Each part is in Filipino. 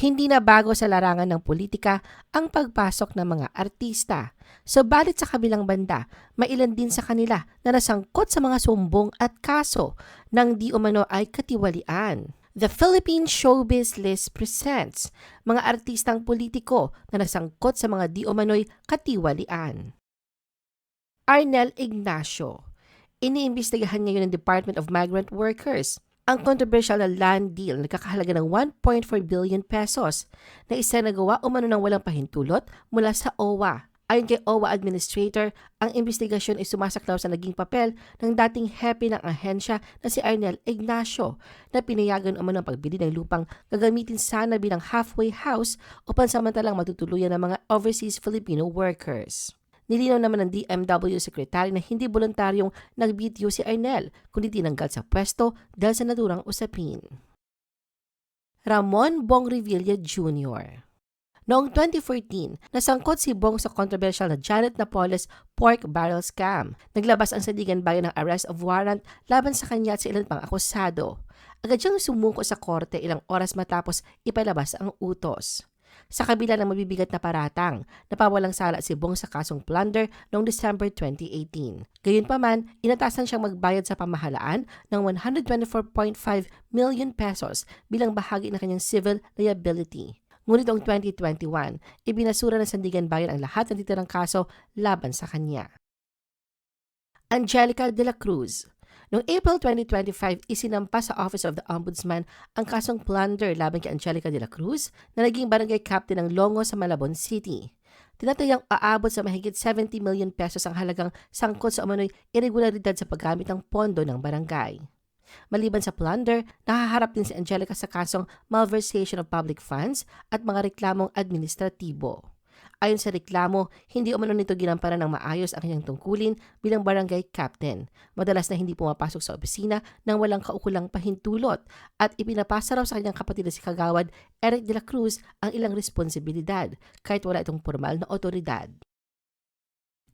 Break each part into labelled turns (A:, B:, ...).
A: Hindi na bago sa larangan ng politika ang pagpasok ng mga artista. Subalit sa kabilang banda, mailan din sa kanila na nasangkot sa mga sumbong at kaso ng di umano ay katiwalian. The Philippine Showbiz List presents mga artistang politiko na nasangkot sa mga di umano'y katiwalian. Arnel Ignacio Iniimbestigahan ngayon ng Department of Migrant Workers ang controversial na land deal na nagkakahalaga ng 1.4 billion pesos na isa nagawa umano ng walang pahintulot mula sa OWA. Ayon kay OWA Administrator, ang investigasyon ay sumasaklaw sa naging papel ng dating hepe ng ahensya na si Arnel Ignacio na pinayagan umano ang pagbili ng lupang gagamitin sana bilang halfway house o pansamantalang matutuluyan ng mga overseas Filipino workers. Nilinaw naman ng DMW Secretary na hindi voluntaryong nagbitiyo si Arnel, kundi tinanggal sa pwesto dahil sa naturang usapin. Ramon Bong Revilla Jr. Noong 2014, nasangkot si Bong sa controversial na Janet Napoles pork barrel scam. Naglabas ang Sandigan Bayan ng arrest of warrant laban sa kanya at sa ilan pang akusado. Agad siyang sumuko sa korte ilang oras matapos ipalabas ang utos. Sa kabila ng mabibigat na paratang, napawalang sala si Bong sa kasong plunder noong December 2018. Gayunpaman, inatasan siyang magbayad sa pamahalaan ng 124.5 million pesos bilang bahagi ng kanyang civil liability. Ngunit noong 2021, ibinasura ng Sandigan Bayan ang lahat ng titirang kaso laban sa kanya. Angelica de la Cruz Noong April 2025, isinampa sa Office of the Ombudsman ang kasong plunder laban kay Angelica de la Cruz na naging barangay captain ng Longo sa Malabon City. Tinatayang aabot sa mahigit 70 million pesos ang halagang sangkot sa umano'y irregularidad sa paggamit ng pondo ng barangay. Maliban sa plunder, nahaharap din si Angelica sa kasong malversation of public funds at mga reklamong administratibo. Ayon sa reklamo, hindi umano nito ginamparan ng maayos ang kanyang tungkulin bilang barangay captain. Madalas na hindi pumapasok sa opisina nang walang kaukulang pahintulot at ipinapasa raw sa kanyang kapatid na si Kagawad Eric de la Cruz ang ilang responsibilidad kahit wala itong formal na otoridad.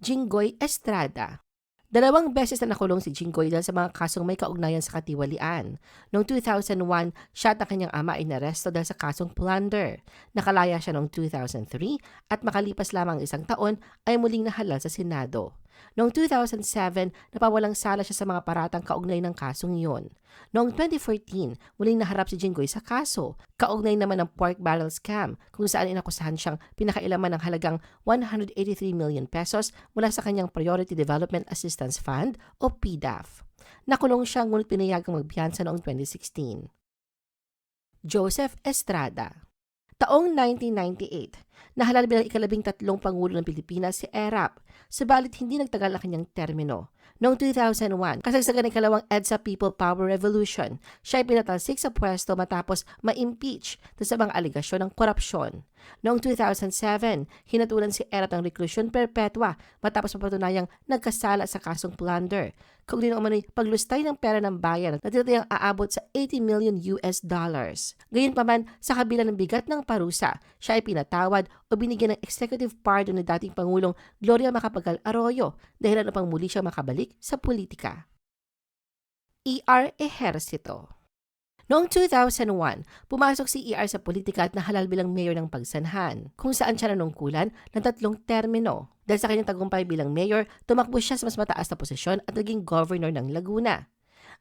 A: Jinggoy Estrada Dalawang beses na nakulong si Jinggoy dahil sa mga kasong may kaugnayan sa katiwalian. Noong 2001, siya at ang kanyang ama ay naresto dahil sa kasong plunder. Nakalaya siya noong 2003 at makalipas lamang isang taon ay muling nahalal sa Senado. Noong 2007, napawalang sala siya sa mga paratang kaugnay ng kasong iyon. Noong 2014, muling naharap si Jinggoy sa kaso. Kaugnay naman ng pork barrel scam kung saan inakusahan siyang pinakailaman ng halagang 183 million pesos mula sa kanyang Priority Development Assistance Fund o PDAF. Nakulong siya ngunit pinayagang magbiyansa noong 2016. Joseph Estrada Taong 1998, nahalal bilang ikalabing tatlong Pangulo ng Pilipinas si Erap, subalit hindi nagtagal ang kanyang termino. Noong 2001, kasagsagan ng ikalawang EDSA People Power Revolution, siya ay pinatalsik sa pwesto matapos ma-impeach sa mga aligasyon ng korupsyon. Noong 2007, hinatulan si Erap ng reklusyon perpetua matapos mapatunayang nagkasala sa kasong plunder. Kung din umano'y paglustay ng pera ng bayan na tinatayang aabot sa 80 million US dollars. Gayunpaman, sa kabila ng bigat ng parusa, siya ay pinatawad o binigyan ng executive pardon ni dating Pangulong Gloria Macapagal Arroyo dahil upang muli siya makabalik sa politika. ER Ejercito Noong 2001, pumasok si ER sa politika at nahalal bilang mayor ng Pagsanhan, kung saan siya nanungkulan ng tatlong termino. Dahil sa kanyang tagumpay bilang mayor, tumakbo siya sa mas mataas na posisyon at naging governor ng Laguna.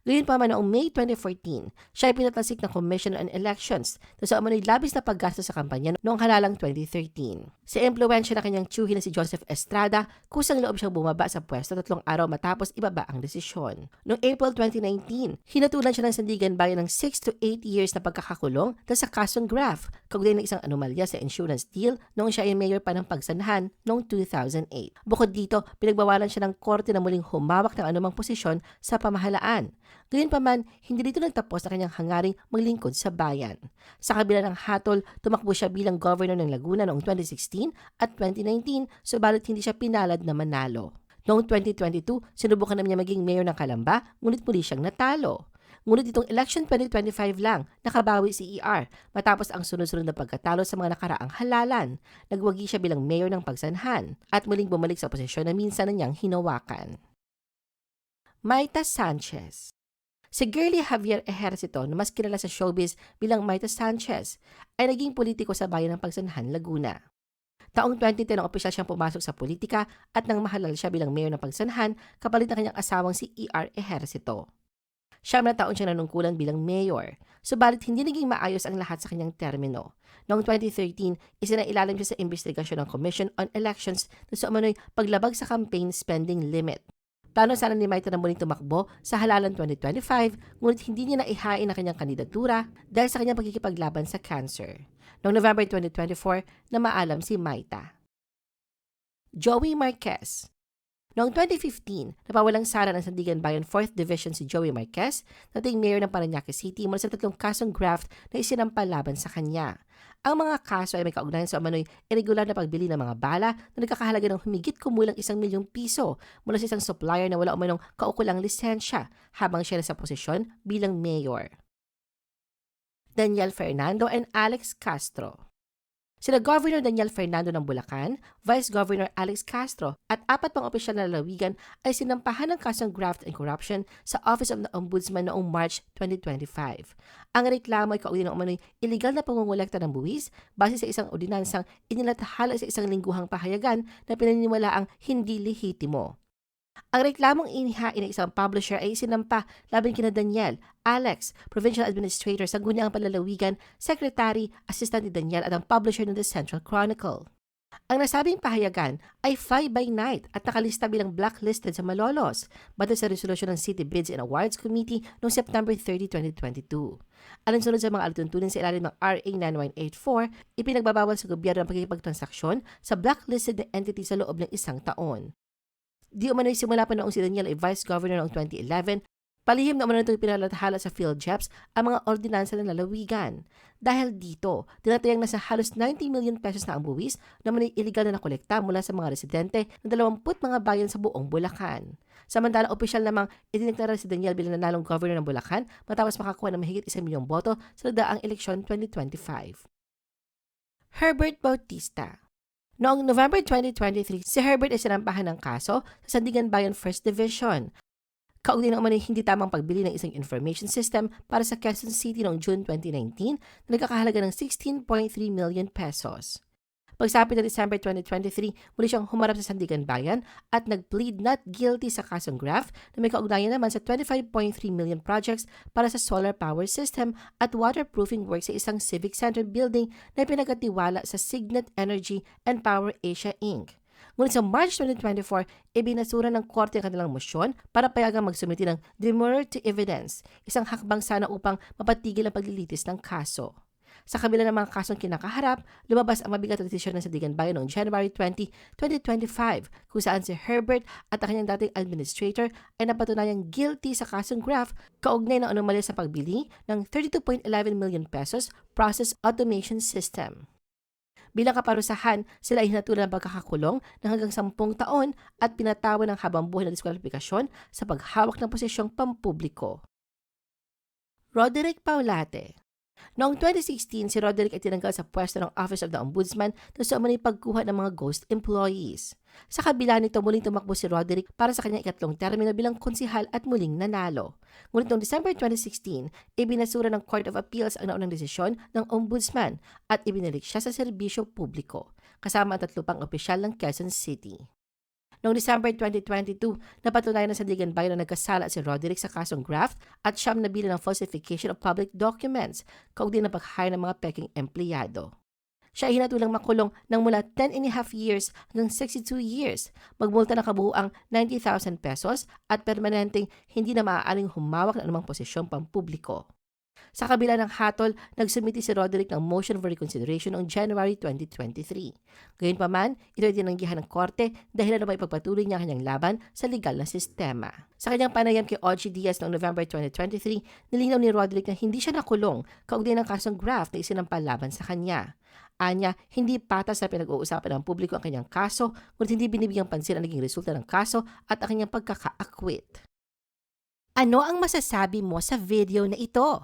A: Pa man noong May 2014, siya ay pinatalsik ng Commission on Elections na sa umano'y labis na paggastos sa kampanya noong halalang 2013. Si impluensya na kanyang tsuhi na si Joseph Estrada, kusang loob siyang bumaba sa pwesto tatlong araw matapos ibaba ang desisyon. Noong April 2019, hinatulan siya ng Sandigan Bayan ng 6 to 8 years na pagkakakulong dahil sa kasong graft, kaugnay ng isang anomalya sa insurance deal noong siya ay mayor pa ng pagsanhan noong 2008. Bukod dito, pinagbawalan siya ng korte na muling humawak ng anumang posisyon sa pamahalaan. Gayunpaman, hindi dito nagtapos ang kanyang hangaring maglingkod sa bayan. Sa kabila ng hatol, tumakbo siya bilang governor ng Laguna noong 2016 at 2019, subalit hindi siya pinalad na manalo. Noong 2022, sinubukan naman niya maging mayor ng Kalamba, ngunit muli siyang natalo. Ngunit itong election 2025 lang, nakabawi si ER matapos ang sunod-sunod na pagkatalo sa mga nakaraang halalan. Nagwagi siya bilang mayor ng Pagsanhan at muling bumalik sa posisyon na minsan na niyang hinawakan. Maita Sanchez Si Girlie Javier Ejercito na mas kilala sa showbiz bilang Maita Sanchez ay naging politiko sa bayan ng Pagsanhan, Laguna. Taong 2010 ang opisyal siyang pumasok sa politika at nang mahalal siya bilang mayor ng Pagsanhan kapalit ng kanyang asawang si E.R. Ejercito. Siyam na taon siya nanungkulan bilang mayor, subalit hindi naging maayos ang lahat sa kanyang termino. Noong 2013, isinailalim siya sa investigasyon ng Commission on Elections na sa umano'y paglabag sa campaign spending limit. Plano sana ni Maita na muling tumakbo sa halalan 2025, ngunit hindi niya naihain ang kanyang kandidatura dahil sa kanyang pagkikipaglaban sa cancer. Noong November 2024, na maalam si Maita. Joey Marquez Noong 2015, napawalang sara ng Sandigan Bayan 4th Division si Joey Marquez, dating mayor ng Paranaque City mula sa tatlong kasong graft na isinampal laban sa kanya. Ang mga kaso ay may kaugnayan sa umano'y irregular na pagbili ng mga bala na nagkakahalaga ng humigit kumulang isang milyong piso mula sa isang supplier na wala umanong kaukulang lisensya habang siya sa posisyon bilang mayor. Daniel Fernando and Alex Castro Sila Governor Daniel Fernando ng Bulacan, Vice Governor Alex Castro at apat pang opisyal na lalawigan ay sinampahan ng kasong graft and corruption sa Office of the Ombudsman noong March 2025. Ang reklamo ay kaugnay ng umano'y illegal na pangungulekta ng buwis base sa isang ordinansang inilathala sa isang lingguhang pahayagan na pinaniniwalaang hindi lehitimo. Ang reklamong inihain ng isang publisher ay isinampa laban kina Daniel, Alex, Provincial Administrator sa Guniang Panlalawigan, Secretary, Assistant ni Daniel at ang publisher ng The Central Chronicle. Ang nasabing pahayagan ay fly by night at nakalista bilang blacklisted sa Malolos batay sa resolusyon ng City Bids and Awards Committee noong September 30, 2022. Alinsunod sa mga alituntunin sa ilalim ng RA 9184, ipinagbabawal sa gobyerno ang pagkikipagtransaksyon sa blacklisted na entity sa loob ng isang taon. Di umano'y simula pa noong si Daniel ay Vice Governor noong 2011, palihim na umano itong pinalahala sa PhilJeps ang mga ordinansa ng lalawigan. Dahil dito, tinatayang nasa halos 90 million pesos na ang buwis na manay illegal na nakolekta mula sa mga residente ng 20 mga bayan sa buong Bulacan. Samantalang opisyal namang idineklara si Daniel bilang nanalong governor ng Bulacan matapos makakuha ng mahigit 1 milyong boto sa nagdaang eleksyon 2025. Herbert Bautista Noong November 2023, si Herbert ay sinampahan ng kaso sa Sandigan Bayan First Division. Kaugnay ng umano'y hindi tamang pagbili ng isang information system para sa Quezon City noong June 2019 na nagkakahalaga ng 16.3 million pesos. Pagsapit ng December 2023, muli siyang humarap sa Sandigan Bayan at nag-plead not guilty sa kasong graft na may kaugnayan naman sa 25.3 million projects para sa solar power system at waterproofing work sa isang civic center building na pinagkatiwala sa Signet Energy and Power Asia Inc. Ngunit sa March 2024, ibinasura ng korte ang kanilang mosyon para payagang magsumiti ng demurrer to evidence, isang hakbang sana upang mapatigil ang paglilitis ng kaso. Sa kabila ng mga kasong kinakaharap, lumabas ang mabigat na desisyon ng Sandigan Bayan noong January 20, 2025 kung saan si Herbert at ang kanyang dating administrator ay napatunayang guilty sa kasong graft kaugnay ng anomalya sa pagbili ng 32.11 million pesos process automation system. Bilang kaparusahan, sila ay hinatulan ng pagkakakulong ng hanggang 10 taon at pinatawan ng habang buhay na diskwalifikasyon sa paghawak ng posisyong pampubliko. Roderick Paulate Noong 2016, si Roderick ay tinanggal sa pwesto ng Office of the Ombudsman na sa umunay pagkuha ng mga ghost employees. Sa kabila nito, muling tumakbo si Roderick para sa kanyang ikatlong termino bilang konsihal at muling nanalo. Ngunit noong December 2016, ibinasura ng Court of Appeals ang naunang desisyon ng Ombudsman at ibinalik siya sa serbisyo publiko, kasama ang tatlo pang opisyal ng Quezon City. Noong December 2022, napatunayan na sa Digan Bayan na nagkasala si Roderick sa kasong graft at siyam na bilang ng falsification of public documents, kaugnay ng pag-hire ng mga peking empleyado. Siya ay hinatulang makulong ng mula 10 and a half years hanggang 62 years, magmulta na kabuuang 90,000 pesos at permanenteng hindi na maaaring humawak ng anumang posisyon pampubliko. Sa kabila ng hatol, nagsumiti si Roderick ng motion for reconsideration noong January 2023. Gayunpaman, ito ay tinanggihan ng korte dahil na may pagpatuloy niya kanyang laban sa legal na sistema. Sa kanyang panayam kay Ogie Diaz noong November 2023, nilinaw ni Roderick na hindi siya nakulong kaugnay ng kasong graft na isinampal laban sa kanya. Anya, hindi patas na pinag-uusapan ng publiko ang kanyang kaso, ngunit hindi binibigyang pansin ang naging resulta ng kaso at ang kanyang pagkaka-acquit. Ano ang masasabi mo sa video na ito?